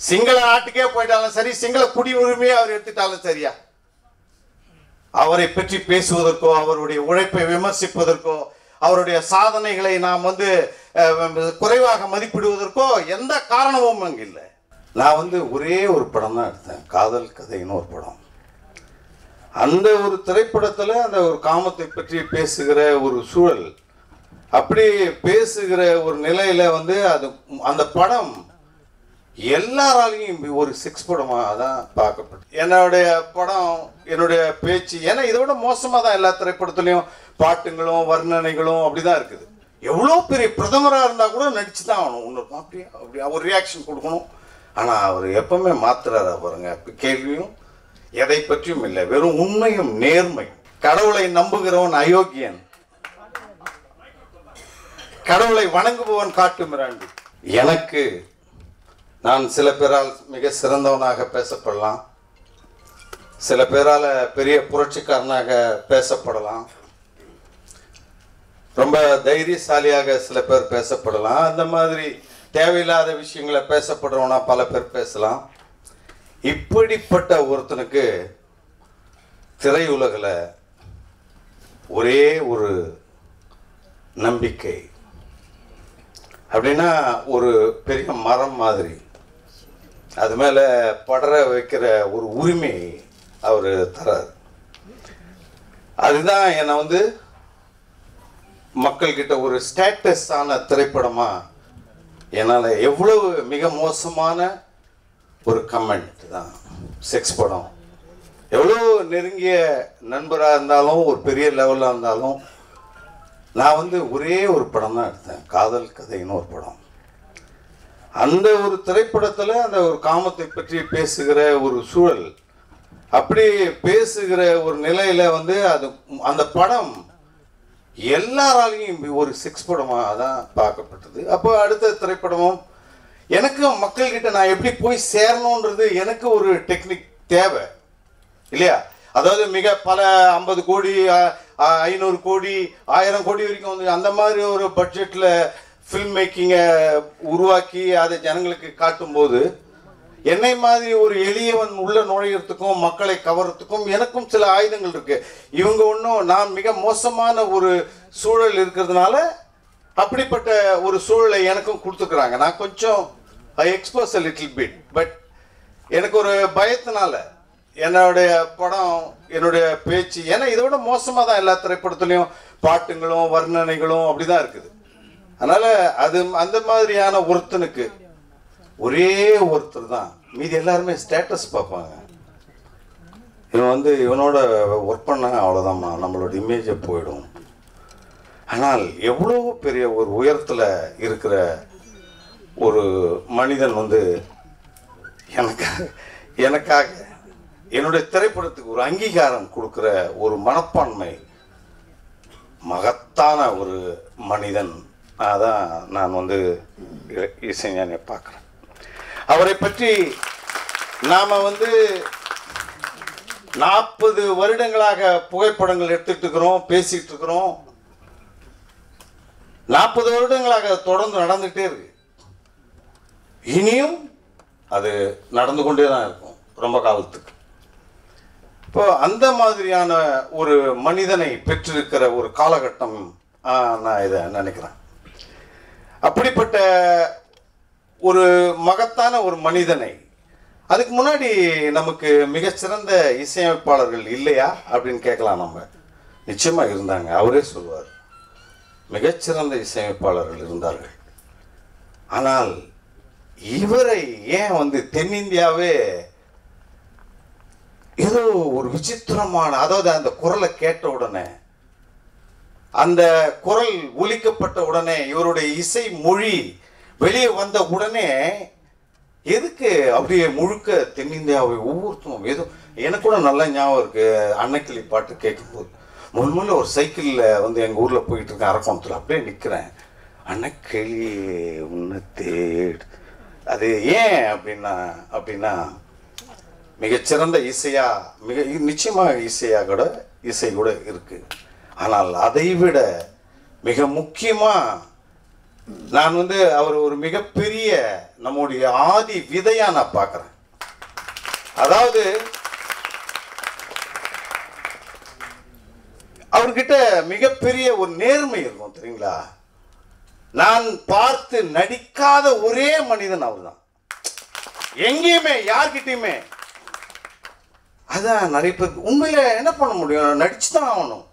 சிங்கள நாட்டுக்கே போயிட்டாலும் சரி சிங்கள குடியுரிமையை அவர் எடுத்துட்டாலும் சரியா? அவரை பற்றி பேசுவதற்கோ அவருடைய உழைப்பை விமர்சிப்பதற்கோ அவருடைய சாதனைகளை நாம் வந்து குறைவாக மதிப்பிடுவதற்கோ எந்த காரணமும் அங்கே இல்லை. நான் வந்து ஒரே ஒரு படம் தான் எடுத்தேன் காதல் கதைன்னு ஒரு படம். அந்த ஒரு திரைப்படத்தில் அந்த ஒரு காமத்தை பற்றி பேசுகிற ஒரு சூழல் அப்படி பேசுகிற ஒரு நிலையில் வந்து அது அந்த படம் எல்லாராலையும் ஒரு செக்ஸ் படமாக தான் பார்க்கப்படும் என்னுடைய படம் என்னுடைய பேச்சு ஏன்னா இதை விட மோசமாக தான் எல்லா திரைப்படத்துலையும் பாட்டுங்களும் வர்ணனைகளும் அப்படிதான் இருக்குது. எவ்வளோ பெரிய பிரதமராக இருந்தால் கூட நடிச்சு தான் ஆகணும். ஒன்று அப்படியே அப்படியே ஒரு ரியாக்ஷன் கொடுக்கணும். ஆனால் அவர் எப்பவுமே மாத்துறாரு பாருங்க. கேள்வியும் எதை பற்றியும் இல்லை. வெறும் உண்மையும் நேர்மை கடவுளை நம்புகிறவன் அயோக்கியன். கடவுளை வணங்குபவன் காட்டு மிராண்டி. எனக்கு நான் சில பேரால் மிக சிறந்தவனாக பேசப்படலாம். சில பேரால் பெரிய புரட்சிக்காரனாக பேசப்படலாம். ரொம்ப தைரியசாலியாக சில பேர் பேசப்படலாம். அந்த மாதிரி தேவையில்லாத விஷயங்களை பேசப்படுறவனா பல பேர் பேசலாம். இப்படிப்பட்ட ஒருத்தனுக்கு திரையுலகில் ஒரே ஒரு நம்பிக்கை. அப்படின்னா ஒரு பெரிய மரம் மாதிரி. அது மேலே படர வைக்கிற ஒரு உரிமை அவர் தரார். அதுதான் என்னை வந்து மக்கள்கிட்ட ஒரு ஸ்டேட்டஸான திரைப்படமாக என்னால் எவ்வளவு மிக மோசமான ஒரு கமெண்ட் தான். செக்ஸ் படம். எவ்வளோ நெருங்கிய நண்பராக இருந்தாலும் ஒரு பெரிய லெவலாக இருந்தாலும் நான் வந்து ஒரே ஒரு படம் தான் எடுத்தேன். காதல் கதைன்னு ஒரு படம். அந்த ஒரு திரைப்படத்தில் அந்த ஒரு காமத்தை பற்றி பேசுகிற ஒரு சூழல் அப்படி பேசுகிற ஒரு நிலையில் வந்து அது அந்த படம் எல்லாராலையும் ஒரு செக்ஸ் படமாக தான் பார்க்கப்பட்டது. அப்போ அடுத்த திரைப்படமும் எனக்கு மக்கள்கிட்ட நான் எப்படி போய் சேரணுன்றது எனக்கு ஒரு டெக்னிக் தேவை இல்லையா? அதாவது மிக பல ஐம்பது கோடி ஐநூறு கோடி ஆயிரம் கோடி வரைக்கும் வந்து அந்த மாதிரி ஒரு பட்ஜெட்டில் ஃபில்ம் மேக்கிங்கை உருவாக்கி அதை ஜனங்களுக்கு காட்டும்போது என்னை மாதிரி ஒரு எளியவன் உள்ள நுழையிறதுக்கும் மக்களை கவர்றதுக்கும் எனக்கும் சில ஆயுதங்கள் இருக்கு. இவங்க ஒன்றும் நான் மிக மோசமான ஒரு சூழல் இருக்கிறதுனால அப்படிப்பட்ட ஒரு சூழலை எனக்கும் கொடுத்துக்கிறாங்க. நான் கொஞ்சம் I expose a little bit but எனக்கு ஒரு பயத்தினால என்னுடைய படம் என்னுடைய பேச்சு ஏன்னா இதை விட மோசமாக தான் எல்லா திரைப்படத்துலையும் பாட்டுங்களும் வர்ணனைகளும் அப்படிதான் இருக்குது. அதனால அது அந்த மாதிரியான ஒருத்தனுக்கு ஒரே ஒருத்தர் தான். மீதி எல்லாருமே ஸ்டேட்டஸ் பார்ப்பாங்க. இவன் வந்து இவனோட ஒர்க் பண்ணாங்க அவ்வளோதாம்மா நம்மளோட இமேஜை போயிடும். ஆனால் எவ்வளோ பெரிய ஒரு உயரத்தில் இருக்கிற ஒரு மனிதன் வந்து எனக்காக எனக்காக என்னுடைய திரைப்படத்துக்கு ஒரு அங்கீகாரம் கொடுக்குற ஒரு மனப்பான்மை மகத்தான ஒரு மனிதன் அதான் நான் வந்து இசைஞானியை பார்க்குறேன். அவரை பற்றி நாம் வந்து நாற்பது வருடங்களாக புகைப்படங்கள் எடுத்துட்டு இருக்கிறோம் பேசிட்டு இருக்கிறோம். நாற்பது வருடங்களாக தொடர்ந்து நடந்துகிட்டே இருக்கு. இனியும் அது நடந்து கொண்டே தான் இருக்கும் ரொம்ப காலத்துக்கு. இப்போ அந்த மாதிரியான ஒரு மனிதனை பெற்றிருக்கிற ஒரு காலகட்டம் நான் இதை நினைக்கிறேன். அப்படிப்பட்ட ஒரு மகத்தான ஒரு மனிதனை. அதுக்கு முன்னாடி நமக்கு மிகச்சிறந்த இசையமைப்பாளர்கள் இல்லையா அப்படின்னு கேட்கலாம் நம்ம. நிச்சயமாக இருந்தாங்க. அவரே சொல்வார் மிகச்சிறந்த இசையமைப்பாளர்கள் இருந்தார்கள். ஆனால் இவரை ஏன் வந்து தென்னிந்தியாவே ஏதோ ஒரு விசித்திரமான அதாவது அந்த குரலை கேட்ட உடனே அந்த குரல் ஒலிக்கப்பட்ட உடனே இவருடைய இசை மொழி வெளியே வந்த உடனே எதுக்கு அப்படியே முழுக்க தென்னிந்தியாவை ஒவ்வொருத்தரும் ஏதோ எனக்கு கூட நல்லா ஞாபகம் இருக்கு. அன்னக்கிளி பாட்டு கேட்கும்போது முதல் ஒரு சைக்கிளில் வந்து எங்கள் ஊரில் போயிட்டு இருக்கேன் அரக்கோணத்தில். அப்படியே நிற்கிறேன் அன்னக்கிளி உன்னை தேடு. அது ஏன் அப்படின்னா அப்படின்னா மிகச்சிறந்த இசையாக மிக நிச்சயமாக இசையாக கூட இசை கூட இருக்குது ஆனால் அதை விட மிக முக்கியமாக நான் வந்து அவர் ஒரு மிகப்பெரிய நம்முடைய ஆதி விதையாக நான் பார்க்குறேன். அதாவது அவர்கிட்ட மிகப்பெரிய ஒரு நேர்மை இருக்கும் தெரியுங்களா? நான் பார்த்து நடிக்காத ஒரே மனிதன் அவர் தான் எங்கேயுமே யார்கிட்டையுமே. அதான் நிறைய பேர் உண்மையில என்ன பண்ண முடியும்? நடிச்சு தான் ஆகணும்.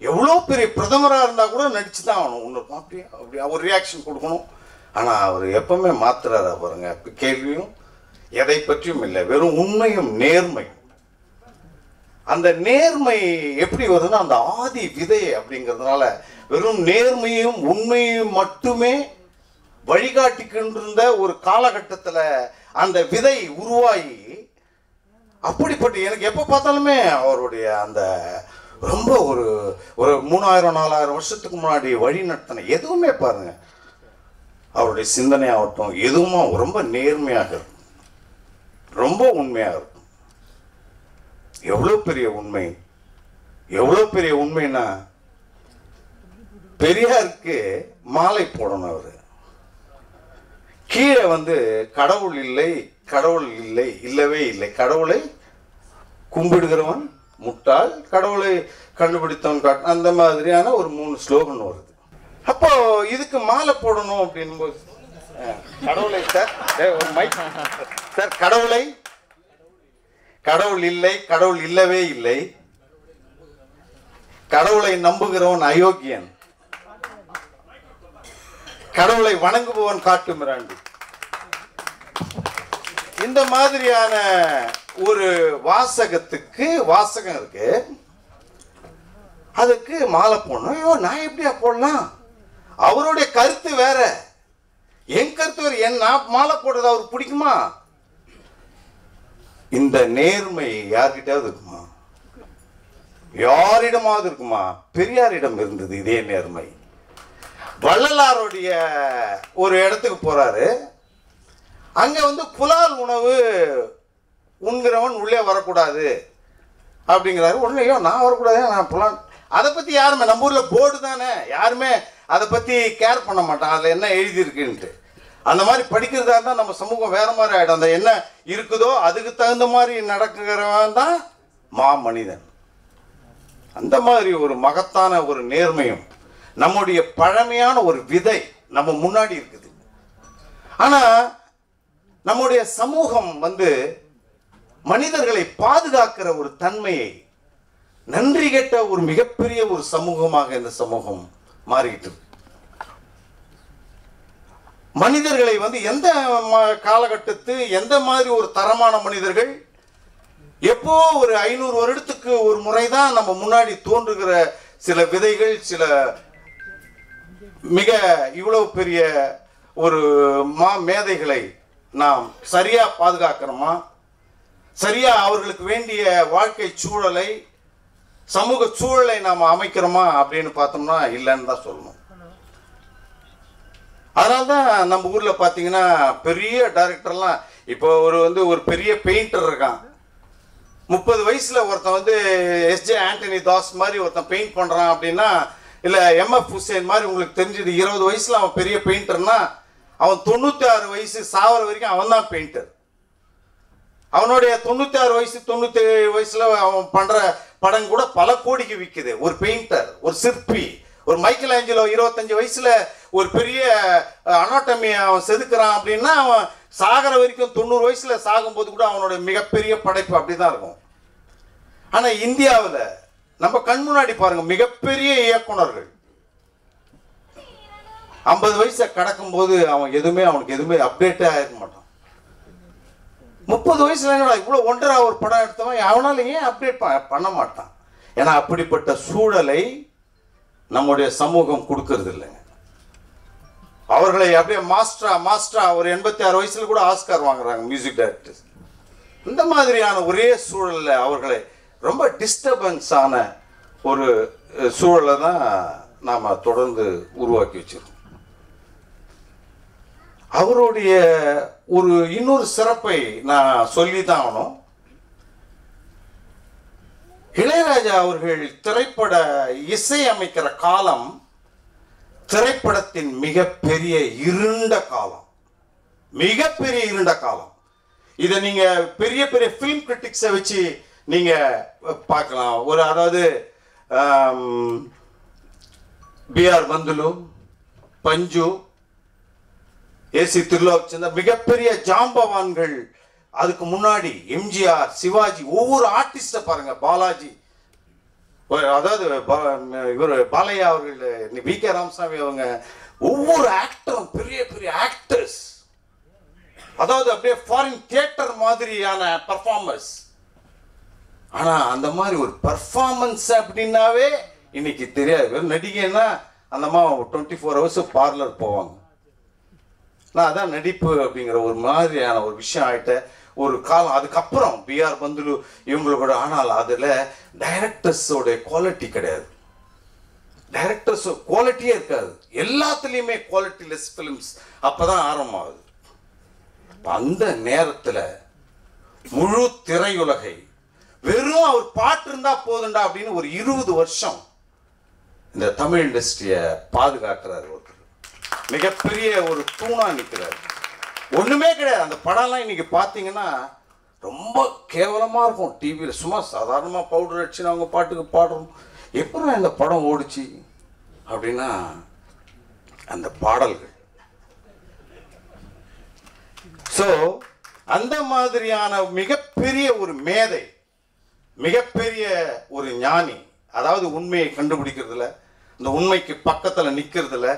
எவ்வளோ பெரிய பிரதமராக இருந்தால் கூட நடிச்சு தான் ஆகணும். ஒன்று அப்படியே அப்படி அவர் ரியாக்ஷன் கொடுக்கணும். ஆனால் அவர் எப்பவுமே மாத்துறாரு பாருங்க. கேள்வியும் எதை பற்றியும் இல்லை. வெறும் உண்மையும் நேர்மையும். அந்த நேர்மை எப்படி வருதுன்னா அந்த ஆதி விதை அப்படிங்கிறதுனால வெறும் நேர்மையும் உண்மையும் மட்டுமே வழிகாட்டிக்கின்றிருந்த ஒரு காலகட்டத்தில் அந்த விதை உருவாகி அப்படிப்பட்ட எனக்கு எப்போ பார்த்தாலுமே அவருடைய அந்த ரொம்ப ஒரு ஒரு மூணாயிரம் நாலாயிரம் வருஷத்துக்கு முன்னாடி வழி நடத்தின எதுவுமே பாருங்க. அவருடைய சிந்தனை ஆகட்டும் எதுவுமே ரொம்ப நேர்மையாக இருக்கும். ரொம்ப உண்மையாக இருக்கும். எவ்வளோ பெரிய உண்மை? எவ்வளோ பெரிய உண்மைன்னா பெரியாருக்கு மாலை போடணும் அவர். கீழே வந்து கடவுள் இல்லை கடவுள் இல்லை இல்லவே இல்லை. கடவுளை கும்பிடுகிறவன் முட்டாள் கடவுளை கண்டுபிடித்தவன் காட்டு அந்த மாதிரியான ஒரு மூணு ஸ்லோகன் வருது. அப்போ இதுக்கு மாலை போடணும் அப்படின்போது கடவுளை சார் ஒரு மைக் சார் கடவுளை கடவுள் இல்லை கடவுள் இல்லவே இல்லை. கடவுளை நம்புகிறவன் அயோக்கியன். கடவுளை வணங்குபவன் காட்டு மிராண்டி. இந்த மாதிரியான ஒரு வாசகத்துக்கு வாசகம் இருக்கு. அதுக்கு மாலை போடணும். ஐயோ நான் எப்படியா போடலாம்? அவருடைய கருத்து வேற. என் கருத்து வேற. என் நான் மாலை போடுறது அவருக்கு பிடிக்குமா? இந்த நேர்மை யார்கிட்டயாவது இருக்குமா? யாரிடமாவது இருக்குமா? பெரியாரிடம் இருந்தது இதே நேர்மை. வள்ளலாருடைய ஒரு இடத்துக்கு போறாரு. அங்க வந்து புலால் உணவு உண்கிறவன் உள்ளே வரக்கூடாது. அப்படிங்கிறாரு. உடனே ஐயோ நான் வரக்கூடாது நான் புலால் அதை பற்றி யாருமே நம்ம ஊரில் போர்டு தானே. யாருமே அதை பற்றி கேர் பண்ண மாட்டான். அதில் என்ன எழுதியிருக்குன்ட்டு. அந்த மாதிரி படிக்கிறதா இருந்தால் நம்ம சமூகம் வேற மாதிரி ஆகிடும் அந்த என்ன இருக்குதோ அதுக்கு தகுந்த மாதிரி நடக்கிறவன் தான் மா மனிதன் அந்த மாதிரி ஒரு மகத்தான ஒரு நேர்மையும் நம்முடைய பழமையான ஒரு விதை நம்ம முன்னாடி இருக்குது. ஆனால் நம்முடைய சமூகம் வந்து மனிதர்களை பாதுகாக்கிற ஒரு தன்மையை நன்றி கெட்ட ஒரு மிகப்பெரிய ஒரு சமூகமாக இந்த சமூகம் மாறிட்டு மனிதர்களை வந்து எந்த ம- காலகட்டத்து எந்த மாதிரி ஒரு தரமான மனிதர்கள் எப்போ ஒரு ஐநூறு வருடத்துக்கு ஒரு முறைதான் நம்ம முன்னாடி தோன்றுகிற சில விதைகள் சில மிக இவ்வளவு பெரிய ஒரு மா மேதைகளை நாம் சரியா பாதுகாக்கிறோமா சரியா அவர்களுக்கு வேண்டிய வாழ்க்கை சூழலை சமூக சூழலை நாம் அமைக்கிறோமா அப்படின்னு பார்த்தோம்னா இல்லைன்னு தான் சொல்லணும். அதனால தான் நம்ம ஊரில் பார்த்தீங்கன்னா பெரிய டைரக்டர்லாம் இப்போ ஒரு வந்து ஒரு பெரிய பெயிண்டர் இருக்கான். முப்பது வயசில் ஒருத்தன் வந்து எஸ்ஜே ஆண்டனி தாஸ் மாதிரி ஒருத்தன் பெயிண்ட் பண்ணுறான் அப்படின்னா இல்லை எம்எஃப் ஹுசேன் மாதிரி உங்களுக்கு தெரிஞ்சது இருபது வயசில் அவன் பெரிய பெயிண்டர்னா அவன் தொண்ணூற்றி ஆறு வயசு சாவர வரைக்கும் அவன் தான் பெயிண்டர் அவனுடைய தொண்ணூத்தி ஆறு வயசு தொண்ணூத்தி ஏழு வயசுல அவன் பண்ற படம் கூட பல கோடிக்கு விற்குது ஒரு பெயிண்டர் ஒரு சிற்பி ஒரு மைக்கேல் ஆஞ்சலோ இருபத்தஞ்சு வயசுல ஒரு பெரிய அனாட்டமி அவன் செதுக்கிறான் அப்படின்னா அவன் சாகிற வரைக்கும் தொண்ணூறு வயசுல சாகும்போது கூட அவனுடைய மிகப்பெரிய படைப்பு அப்படிதான் இருக்கும். ஆனா இந்தியாவில் நம்ம கண் முன்னாடி பாருங்க மிகப்பெரிய இயக்குனர்கள். ஐம்பது வயசை கடக்கும்போது அவன் எதுவுமே அவனுக்கு எதுவுமே அப்டேட்டே ஆயிருக்க மாட்டான். முப்பது வயசுல என்னடா இவ்வளோ ஒன்றரை ஒரு படம் எடுத்தவன் அவனால ஏன் அப்டேட் பண்ண மாட்டான்? ஏன்னா அப்படிப்பட்ட சூழலை நம்முடைய சமூகம் கொடுக்கறது இல்லைங்க. அவர்களை அப்படியே மாஸ்டரா மாஸ்டரா ஒரு எண்பத்தி ஆறு வயசுல கூட ஆஸ்கார் வாங்குறாங்க மியூசிக் டைரக்டர்ஸ் இந்த மாதிரியான ஒரே சூழல்ல அவர்களை ரொம்ப டிஸ்டர்பன்ஸ் ஆன ஒரு சூழலை தான் நாம தொடர்ந்து உருவாக்கி வச்சிருக்கோம். அவருடைய ஒரு இன்னொரு சிறப்பை நான் சொல்லி தான் ஆகணும். இளையராஜா அவர்கள் திரைப்பட இசை அமைக்கிற காலம் திரைப்படத்தின் மிகப்பெரிய இருண்ட காலம். மிகப்பெரிய இருண்ட காலம். இதை நீங்க பெரிய பெரிய ஃபிலிம் கிரிட்டிக்ஸை வச்சு நீங்க பார்க்கலாம். ஒரு அதாவது பிஆர் பந்துலு பஞ்சு ஏசி திருலோக் சந்தர் மிகப்பெரிய ஜாம்பவான்கள். அதுக்கு முன்னாடி எம்ஜிஆர் சிவாஜி ஒவ்வொரு ஆர்டிஸ்ட பாருங்க பாலாஜி. அதாவது இவர் பாலையா அவர்கள் வி கே ராமசாமி அவங்க ஒவ்வொரு ஆக்டரும் பெரிய பெரிய ஆக்டர்ஸ் அதாவது அப்படியே ஃபாரின் தியேட்டர் மாதிரியான பர்ஃபார்மன்ஸ் ஆனா அந்த மாதிரி ஒரு பர்ஃபார்மன்ஸ் அப்படின்னாவே இன்னைக்கு தெரியாது. வெறும் நடிகைன்னா அந்த அம்மா டுவெண்ட்டி ஃபோர் ஹவர்ஸ் பார்லர் போவாங்க. நான் அதான் நடிப்பு அப்படிங்கிற ஒரு மாதிரியான ஒரு விஷயம் ஆயிட்ட ஒரு காலம். அதுக்கப்புறம் பிஆர் பந்துலு இவங்களோட ஆனால் அதில் டைரக்டர்ஸோட குவாலிட்டி கிடையாது. டைரக்டர்ஸ் குவாலிட்டியே இருக்காது. எல்லாத்துலேயுமே குவாலிட்டி லெஸ் ஃபிலிம்ஸ் அப்போ தான் ஆரம்பமாகுது அந்த நேரத்தில் முழு திரையுலகை வெறும் அவர் பாட்டு இருந்தா போதுண்டா அப்படின்னு ஒரு இருபது வருஷம் இந்த தமிழ் இண்டஸ்ட்ரியை பாதுகாக்கிறார் மிகப்பெரிய ஒரு தூணாக நிற்கிறார் ஒன்றுமே கிடையாது. அந்த படம்லாம் இன்றைக்கி பார்த்தீங்கன்னா ரொம்ப கேவலமாக இருக்கும். டிவியில் சும்மா சாதாரணமாக பவுடர் அடிச்சு அவங்க பாட்டுக்கு பாடுறோம். எப்படி இந்த படம் ஓடிச்சு? அப்படின்னா அந்த பாடல்கள். ஸோ அந்த மாதிரியான மிகப்பெரிய ஒரு மேதை மிகப்பெரிய ஒரு ஞானி அதாவது உண்மையை கண்டுபிடிக்கிறதுல இந்த உண்மைக்கு பக்கத்தில் நிற்கிறதுல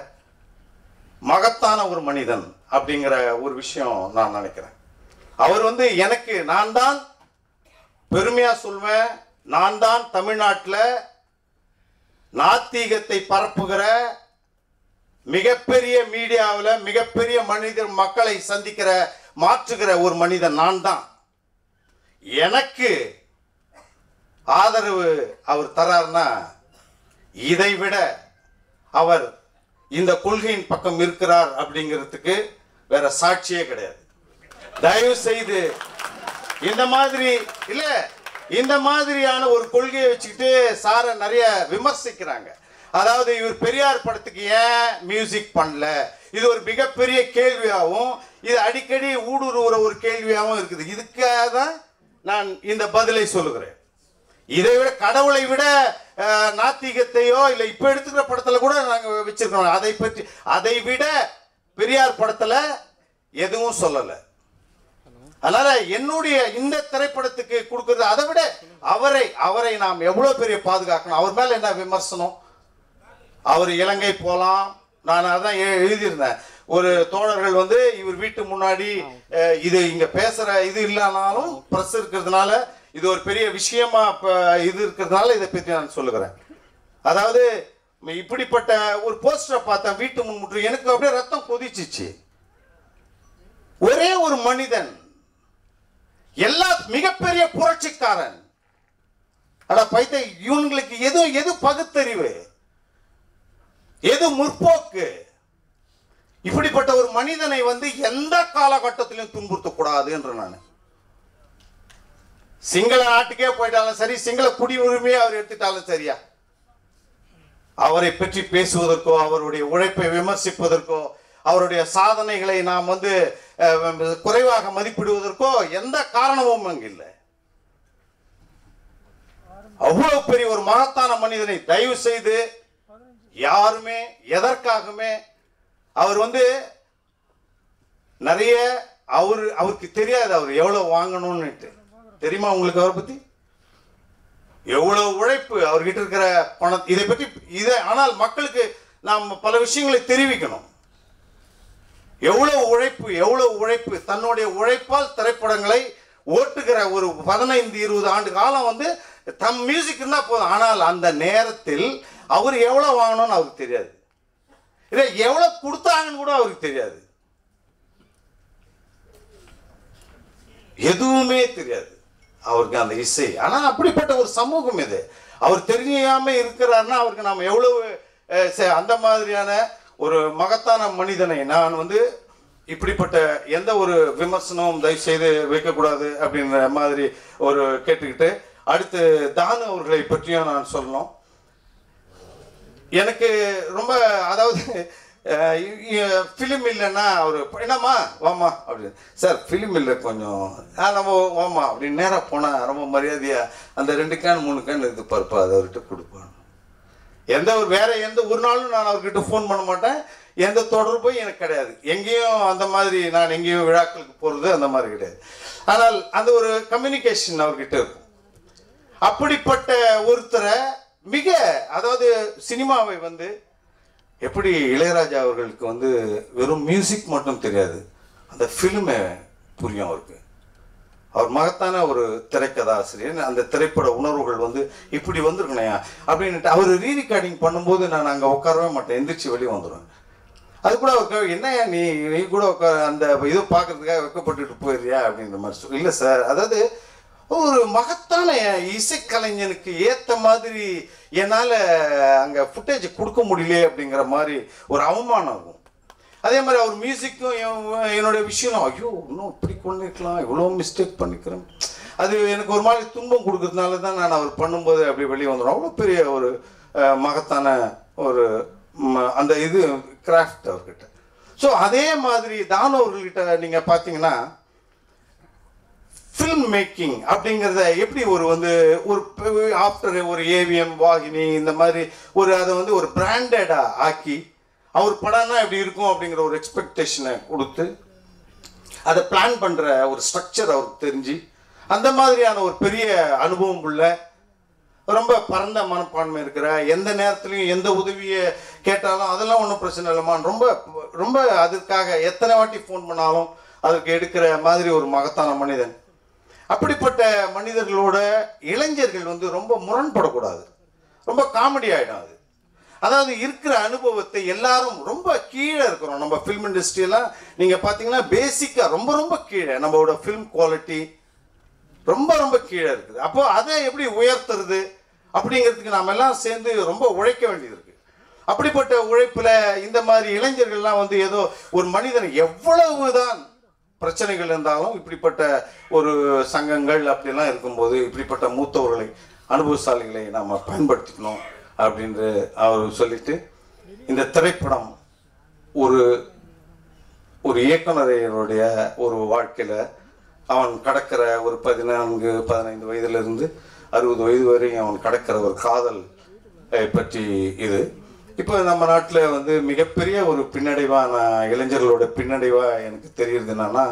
மகத்தான ஒரு மனிதன் அப்படிங்கிற ஒரு விஷயம் நான் நினைக்கிறேன். அவர் வந்து எனக்கு நான் தான் பெருமையாக சொல்வேன் நான் தான் தமிழ்நாட்டில் நாத்தீகத்தை பரப்புகிற மிகப்பெரிய மீடியாவில் மிகப்பெரிய மனிதர் மக்களை சந்திக்கிற மாற்றுகிற ஒரு மனிதன் நான் தான். எனக்கு ஆதரவு அவர் தரார்னா இதை விட அவர் இந்த கொள்கையின் பக்கம் இருக்கிறார் அப்படிங்கிறதுக்கு வேற சாட்சியே கிடையாது. தயவு செய்து இந்த மாதிரி இல்ல இந்த மாதிரியான ஒரு கொள்கையை வச்சுக்கிட்டு சாரை நிறைய விமர்சிக்கிறாங்க. அதாவது இவர் பெரியார் படத்துக்கு ஏன் மியூசிக் பண்ணல? இது ஒரு மிகப்பெரிய கேள்வியாகவும் இது அடிக்கடி ஊடுருவுற ஒரு கேள்வியாகவும் இருக்குது. இதுக்காக தான் நான் இந்த பதிலை சொல்லுகிறேன். இதை விட கடவுளை விட நாத்திகத்தையோ இல்லை இப்போ எடுத்துக்கிற படத்துல கூட நாங்கள் வச்சிருக்கோம். அதை பற்றி அதை விட பெரியார் படத்துல எதுவும் சொல்லலை. அதனால என்னுடைய இந்த திரைப்படத்துக்கு கொடுக்கறது அதை விட அவரை அவரை நாம் எவ்வளவு பெரிய பாதுகாக்கணும்? அவர் மேல என்ன விமர்சனம்? அவர் இலங்கை போலாம். நான் அதான் எழுதியிருந்தேன். ஒரு தோழர்கள் வந்து இவர் வீட்டு முன்னாடி இது இங்க பேசுற இது இல்லைனாலும் பிரஸ் இருக்கிறதுனால இது ஒரு பெரிய விஷயமா இது இருக்கிறதுனால இதை பற்றி நான் சொல்லுகிறேன். அதாவது இப்படிப்பட்ட ஒரு போஸ்டரை பார்த்தேன் வீட்டு முன் முற்று எனக்கு அப்படியே ரத்தம் கொதிச்சிச்சு. ஒரே ஒரு மனிதன் எல்லா மிகப்பெரிய புரட்சிக்காரன். அட பைத்த இவங்களுக்கு எது எது பகுத்தறிவு? எது முற்போக்கு? இப்படிப்பட்ட ஒரு மனிதனை வந்து எந்த காலகட்டத்திலும் துன்புறுத்தக்கூடாது என்று நான் சிங்கள நாட்டுக்கே போயிட்டாலும் சரி சிங்கள குடியுரிமையை அவர் எடுத்துட்டாலும் சரியா? அவரை பற்றி பேசுவதற்கோ அவருடைய உழைப்பை விமர்சிப்பதற்கோ அவருடைய சாதனைகளை நாம் வந்து குறைவாக மதிப்பிடுவதற்கோ எந்த காரணமும் அங்கு இல்லை. அவ்வளவு பெரிய ஒரு மகத்தான மனிதனை தயவு செய்து யாருமே எதற்காகவுமே அவர் வந்து நிறைய அவர் அவருக்கு தெரியாது அவர் எவ்வளவு வாங்கணும்னுட்டு. தெரியுமா உங்களுக்கு அவரை பத்தி? எவ்வளவு உழைப்பு அவர்கிட்ட இருக்கிற பணம் இதை பற்றி இதை ஆனால் மக்களுக்கு நாம் பல விஷயங்களை தெரிவிக்கணும். எவ்வளவு உழைப்பு எவ்வளவு உழைப்பு தன்னுடைய உழைப்பால் திரைப்படங்களை ஓட்டுகிற ஒரு பதினைந்து இருபது ஆண்டு காலம் வந்து தம் மியூசிக் இருந்தால் போதும். ஆனால் அந்த நேரத்தில் அவர் எவ்வளோ வாங்கணும்னு அவருக்கு தெரியாது. இல்லை எவ்வளோ கொடுத்தாங்கன்னு கூட அவருக்கு தெரியாது. எதுவுமே தெரியாது. அவருக்கு அந்த இசை. ஆனால் அப்படிப்பட்ட ஒரு சமூகம் இது. அவர் தெரியாமல் இருக்கிறாருன்னா அவருக்கு நாம் எவ்வளவு அந்த மாதிரியான ஒரு மகத்தான மனிதனை நான் வந்து இப்படிப்பட்ட எந்த ஒரு விமர்சனமும் தயவு செய்து வைக்கக்கூடாது அப்படின்ற மாதிரி ஒரு கேட்டுக்கிட்டு அடுத்து தானு அவர்களை பற்றியும் நான் சொல்லணும். எனக்கு ரொம்ப அதாவது ஃபிலிம் இல்லைன்னா அவர் என்னம்மா வாமா அப்படின்னு சார் ஃபிலிம் இல்லை கொஞ்சம். ஆ நம்ம வாமா அப்படின்னு நேராக போனால் ரொம்ப மரியாதையாக அந்த ரெண்டு கேன் மூணு கேன் இது பருப்பா அதை அவர்கிட்ட கொடுப்பான் எந்த ஒரு வேற எந்த ஒரு நாளும் நான் அவர்கிட்ட ஃபோன் பண்ண மாட்டேன். எந்த தொடர்பும் எனக்கு கிடையாது. எங்கேயும் அந்த மாதிரி நான் எங்கேயும் விழாக்களுக்கு போகிறது அந்த மாதிரி கிடையாது. ஆனால் அந்த ஒரு கம்யூனிகேஷன் அவர்கிட்ட இருக்கும். அப்படிப்பட்ட ஒருத்தரை மிக அதாவது சினிமாவை வந்து எப்படி இளையராஜா அவர்களுக்கு வந்து வெறும் மியூசிக் மட்டும் தெரியாது அந்த ஃபிலிமே புரியும் அவருக்கு. அவர் மகத்தான ஒரு திரைக்கதாசிரியர். அந்த திரைப்பட உணர்வுகள் வந்து இப்படி வந்திருக்கணையா அப்படின்ட்டு அவர் ரீ ரெக்கார்டிங் பண்ணும்போது நான் அங்கே உட்காரவே மாட்டேன் எந்திரிச்சு வெளியே வந்துடுவேன் அது கூட அவர் என்னையா நீ நீ கூட உட்கார அந்த இதை பார்க்கறதுக்காக வெக்கப்பட்டுட்டு போயிடுறியா? அப்படின்ற மாதிரி சொல்லி இல்லை சார் அதாவது ஒரு மகத்தான இசைக்கலைஞனுக்கு ஏற்ற மாதிரி என்னால் அங்கே ஃபுட்டேஜ் கொடுக்க முடியலையே அப்படிங்கிற மாதிரி ஒரு அவமானம் ஆகும். அதே மாதிரி அவர் மியூசிக்கும் என் விஷயம் ஐயோ இன்னும் இப்படி பண்ணிருக்கலாம் இவ்வளோ மிஸ்டேக் பண்ணிக்கிறேன் அது எனக்கு ஒரு மாதிரி துன்பம் கொடுக்கறதுனால தான் நான் அவர் பண்ணும்போது அப்படி வெளியே வந்துடும் அவ்வளோ பெரிய ஒரு மகத்தான ஒரு ம- அந்த இது கிராஃப்ட் அவர்கிட்ட. ஸோ அதே மாதிரி தானவர்கள்கிட்ட நீங்கள் பார்த்தீங்கன்னா ஃபில்ம் மேக்கிங் அப்படிங்கிறத எப்படி ஒரு வந்து ஒரு ஆஃப்டர் ஒரு ஏவிஎம் வாகினி இந்த மாதிரி ஒரு அதை வந்து ஒரு பிராண்டடாக ஆக்கி அவர் படம்னா எப்படி இருக்கும் அப்படிங்கிற ஒரு எக்ஸ்பெக்டேஷனை கொடுத்து அதை பிளான் பண்ணுற ஒரு ஸ்ட்ரக்சர் அவருக்கு தெரிஞ்சு அந்த மாதிரியான ஒரு பெரிய அனுபவம் உள்ள ரொம்ப பரந்த மனப்பான்மை இருக்கிற எந்த நேரத்துலையும் எந்த உதவியை கேட்டாலும் அதெல்லாம் ஒன்றும் பிரச்சனை இல்லைம்மா. ரொம்ப ரொம்ப அதுக்காக எத்தனை வாட்டி ஃபோன் பண்ணாலும் அதுக்கு எடுக்கிற மாதிரி ஒரு மகத்தான மனிதன். அப்படிப்பட்ட மனிதர்களோட இளைஞர்கள் வந்து ரொம்ப முரண்படக்கூடாது. ரொம்ப காமெடி ஆகிடும் அது அதாவது இருக்கிற அனுபவத்தை எல்லாரும் ரொம்ப கீழே இருக்கிறோம். நம்ம ஃபிலிம் இண்டஸ்ட்ரியெல்லாம் நீங்கள் பார்த்தீங்கன்னா பேசிக்காக ரொம்ப ரொம்ப கீழே. நம்மளோட ஃபிலிம் குவாலிட்டி ரொம்ப ரொம்ப கீழே இருக்குது. அப்போ அதை எப்படி உயர்த்துறது அப்படிங்கிறதுக்கு நாம் எல்லாம் சேர்ந்து ரொம்ப உழைக்க வேண்டியது இருக்குது அப்படிப்பட்ட உழைப்பில் இந்த மாதிரி இளைஞர்கள்லாம் வந்து ஏதோ ஒரு மனிதன் எவ்வளவுதான் பிரச்சனைகள் இருந்தாலும் இப்படிப்பட்ட ஒரு சங்கங்கள் அப்படிலாம் இருக்கும்போது இப்படிப்பட்ட மூத்தவர்களை அனுபவசாலிகளை நாம் பயன்படுத்திக்கணும் அப்படின்னு அவர் சொல்லிட்டு இந்த திரைப்படம் ஒரு ஒரு இயக்குனரையனுடைய ஒரு வாழ்க்கையில் அவன் கடக்கிற ஒரு பதினான்கு பதினைந்து வயதுலேருந்து அறுபது வயது வரையும் அவன் கடக்கிற ஒரு காதல் பற்றி இது. இப்போ நம்ம நாட்டில் வந்து மிகப்பெரிய ஒரு பின்னடைவான இளைஞர்களோட பின்னடைவாக எனக்கு தெரியுது என்னன்னா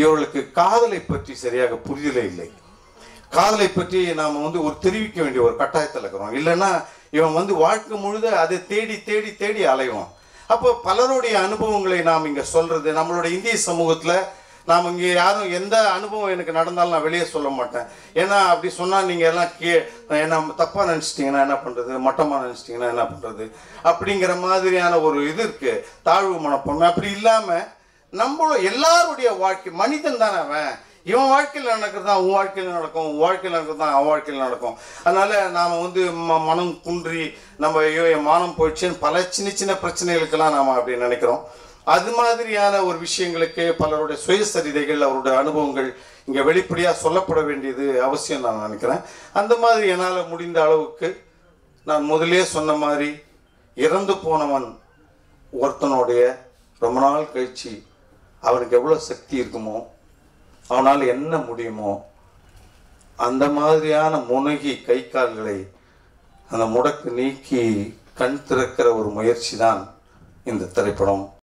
இவர்களுக்கு காதலை பற்றி சரியாக புரிதலே இல்லை. காதலை பற்றி நாம் வந்து ஒரு தெரிவிக்க வேண்டிய ஒரு கட்டாயத்தில் இருக்கிறோம். இல்லைன்னா இவன் வந்து வாழ்க்கை முழுத அதை தேடி தேடி தேடி அலைவான். அப்போ பலருடைய அனுபவங்களை நாம் இங்கே சொல்கிறது நம்மளோட இந்திய சமூகத்தில் நாம் இங்கே யாரும் எந்த அனுபவம் எனக்கு நடந்தாலும் நான் வெளியே சொல்ல மாட்டேன். ஏன்னா அப்படி சொன்னால் நீங்கள் எல்லாம் கே என்ன தப்பாக நினச்சிட்டிங்கன்னா என்ன பண்ணுறது மட்டமாக நினச்சிட்டிங்கன்னா என்ன பண்ணுறது அப்படிங்கிற மாதிரியான ஒரு இது இருக்குது தாழ்வு மனப்பான்மை. அப்படி இல்லாமல் நம்மளும் எல்லாருடைய வாழ்க்கை மனிதன் தானே அவன். இவன் வாழ்க்கையில் நடக்கிறது தான் உன் வாழ்க்கையில் நடக்கும். உன் வாழ்க்கையில் நடக்கிறது தான் அவன் வாழ்க்கையில் நடக்கும். அதனால் நாம் வந்து ம- மனம் குன்றி நம்ம ஐயோ என் மானம் போயிடுச்சுன்னு பல சின்ன சின்ன பிரச்சனைகளுக்கெல்லாம் நாம் அப்படி நினைக்கிறோம். அது மாதிரியான ஒரு விஷயங்களுக்கு பலருடைய சுயசரிதைகள் அவருடைய அனுபவங்கள் இங்கே வெளிப்படையாக சொல்லப்பட வேண்டியது அவசியம் நான் நினைக்கிறேன். அந்த மாதிரி என்னால் முடிந்த அளவுக்கு நான் முதலே சொன்ன மாதிரி இறந்து போனவன் ஒருத்தனுடைய ரொம்ப நாள் கழிச்சு அவனுக்கு எவ்வளோ சக்தி இருக்குமோ அவனால் என்ன முடியுமோ அந்த மாதிரியான முனகி கை கால்களை அந்த முடக்கு நீக்கி கண் திறக்கிற ஒரு முயற்சி தான் இந்த திரைப்படம்.